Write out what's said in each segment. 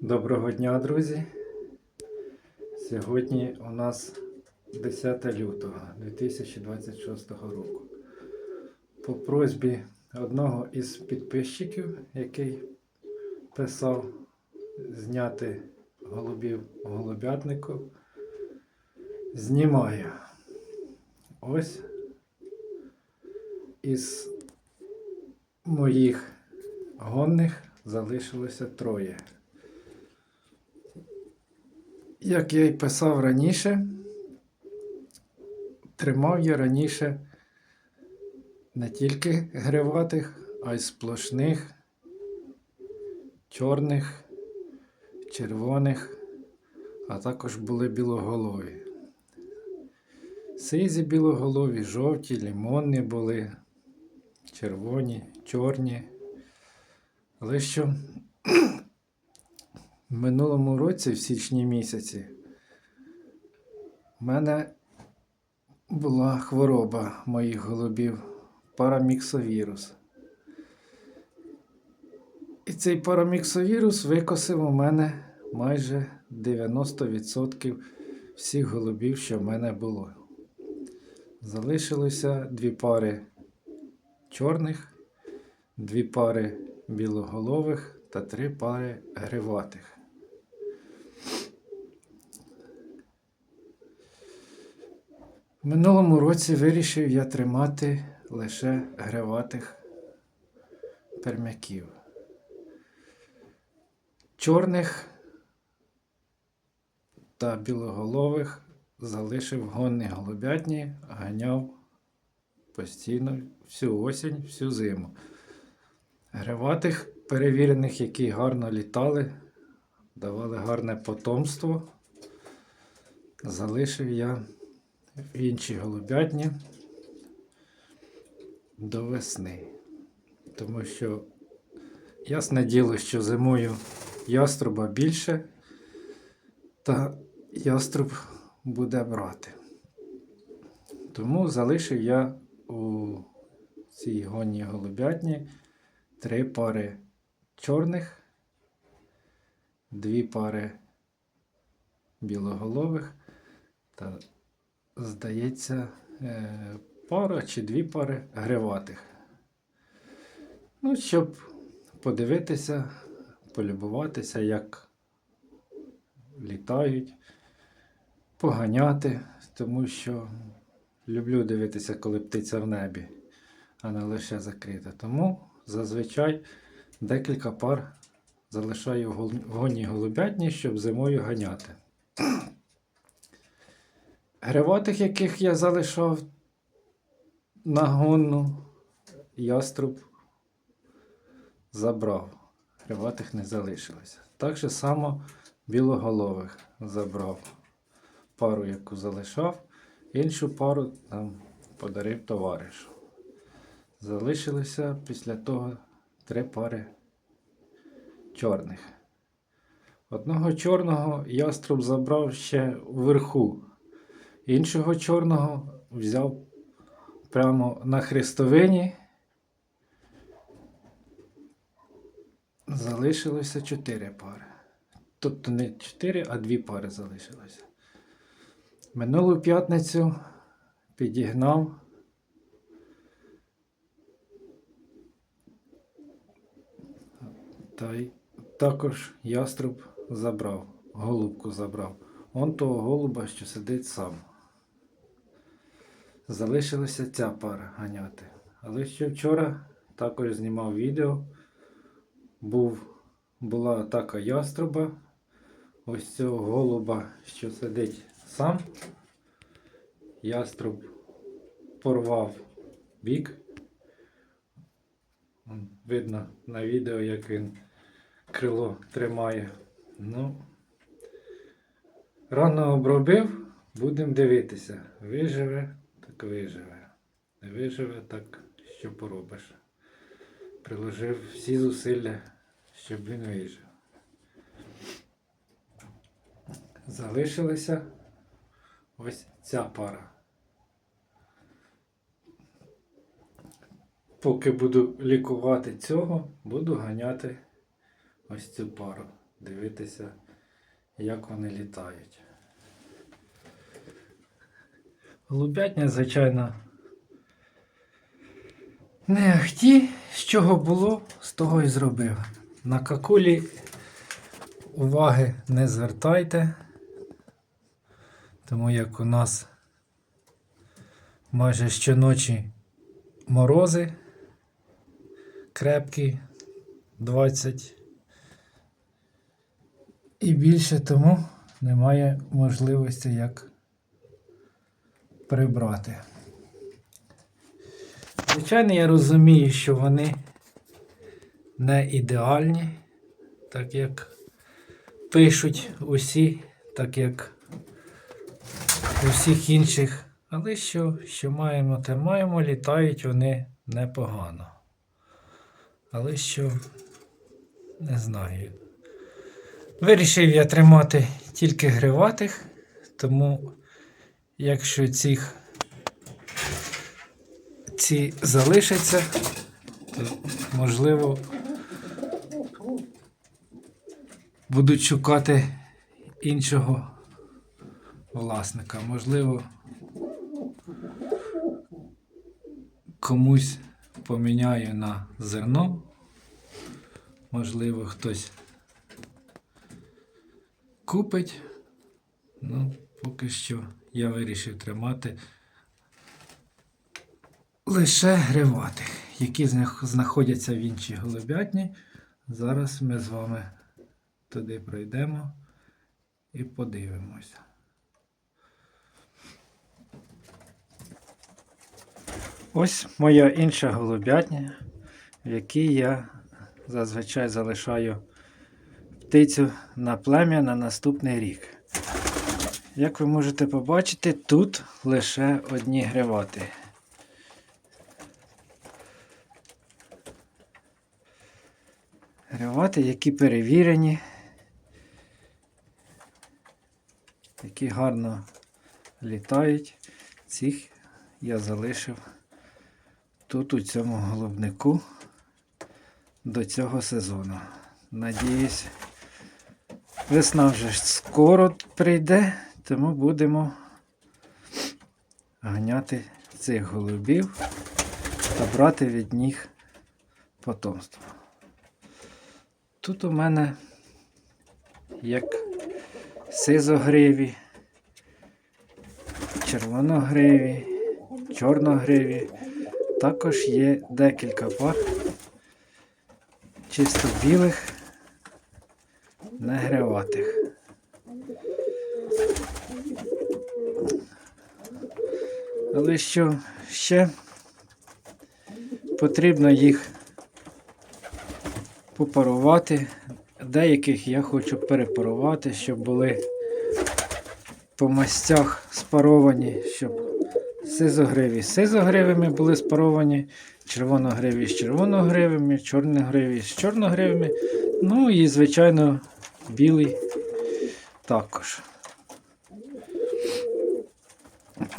Доброго дня, друзі. Сьогодні у нас 10 лютого 2026 року. По просьбі одного із підписчиків, який писав зняти голубів голубятнику, знімаю. Ось із моїх гонних залишилося троє. Як я й писав раніше, тримав я раніше не тільки гриватих, а й сплошних, чорних, червоних, а також були білоголові. Сизі білоголові, жовті, лімонні були, червоні, чорні. Але що в минулому році, в січні місяці, в мене була хвороба моїх голубів параміксовірус. І цей параміксовірус викосив у мене майже 90% всіх голубів, що в мене було. Залишилося дві пари чорних, дві пари білоголових та три пари гриватих. В минулому році вирішив я тримати лише гриватих пермяків. Чорних та білоголових залишив гонні голубятні, ганяв постійно всю осінь, всю зиму. Гриватих перевірених, які гарно літали, давали гарне потомство, залишив я в іншій голубятні до весни. Тому що ясне діло, що зимою яструба більше, та яструб буде брати. Тому залишив я у цій гонній голубятні три пари чорних, дві пари білоголових та, здається, е, пара чи дві пари гриватих. Ну, щоб подивитися, полюбуватися, як літають, поганяти, тому що люблю дивитися, коли птиця в небі, а не лише закрита. Тому зазвичай декілька пар залишаю в гонній голубятні, щоб зимою ганяти. Гриватих, яких я залишав на гонну, яструб забрав. Гриватих не залишилося. Так же само білоголових забрав. Пару, яку залишав, іншу пару там подарив товаришу. Залишилося після того три пари чорних. Одного чорного яструб забрав ще вверху. Іншого чорного взяв прямо на хрестовині. Залишилося чотири пари. Тобто не чотири, а дві пари залишилося. Минулу п'ятницю підігнав Та й також яструб забрав, голубку забрав. Он того голуба, що сидить сам. Залишилася ця пара ганяти. Але ще вчора також знімав відео. Був, була атака яструба. Ось цього голуба, що сидить сам. Яструб порвав бік. Видно на відео, як він крило тримає. Ну, рано обробив, будемо дивитися. Виживе, так виживе. Не виживе, так що поробиш. Приложив всі зусилля, щоб він вижив. Залишилася ось ця пара. Поки буду лікувати цього, буду ганяти ось цю пару. дивитися, як вони літають. Голубятня, звичайно, не ахті, з чого було, з того і зробив. На какулі уваги не звертайте, тому як у нас майже щоночі морози крепкі 20 і більше тому немає можливості як прибрати. Звичайно, я розумію, що вони не ідеальні, так як пишуть усі, так як у всіх інших. Але що, що маємо, те маємо, літають вони непогано. Але що, не знаю. Вирішив я тримати тільки гриватих, тому якщо цих ці залишаться, то можливо будуть шукати іншого власника. Можливо, комусь поміняю на зерно. Можливо, хтось купить. Ну, поки що я вирішив тримати лише гриватих, які знаходяться в іншій голубятні. Зараз ми з вами туди пройдемо і подивимося. Ось моя інша голубятня, в якій я зазвичай залишаю птицю на плем'я на наступний рік. Як ви можете побачити, тут лише одні гривати. Гривати, які перевірені, які гарно літають. Цих я залишив тут у цьому голубнику до цього сезону. Надіюсь, весна вже скоро прийде, тому будемо ганяти цих голубів та брати від них потомство. Тут у мене як сизогриві, червоногриві, чорногриві. Також є декілька пар чисто білих, негриватих. Але що ще потрібно їх попарувати. Деяких я хочу перепарувати, щоб були по мастях спаровані, щоб сизогриві з сизогривими були спаровані, червоногриві з червоногривими, чорногриві з чорногривими. Ну і, звичайно, білий також.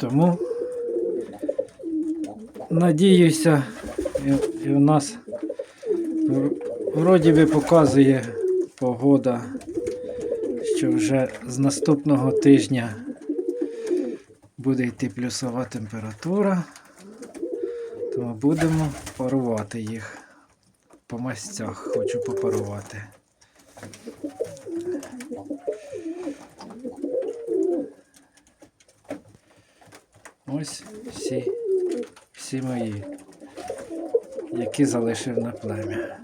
Тому надіюся, і, і у нас вроді би показує погода, що вже з наступного тижня буде йти плюсова температура, тому будемо парувати їх по мастях. Хочу попарувати. Ось всі, всі мої, які залишив на плем'я.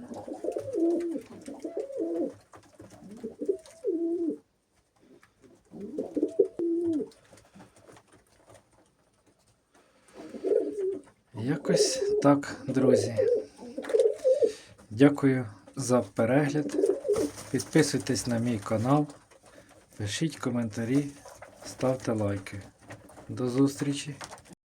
Якось так, друзі. Дякую за перегляд. Підписуйтесь на мій канал, пишіть коментарі, ставте лайки. До зустрічі!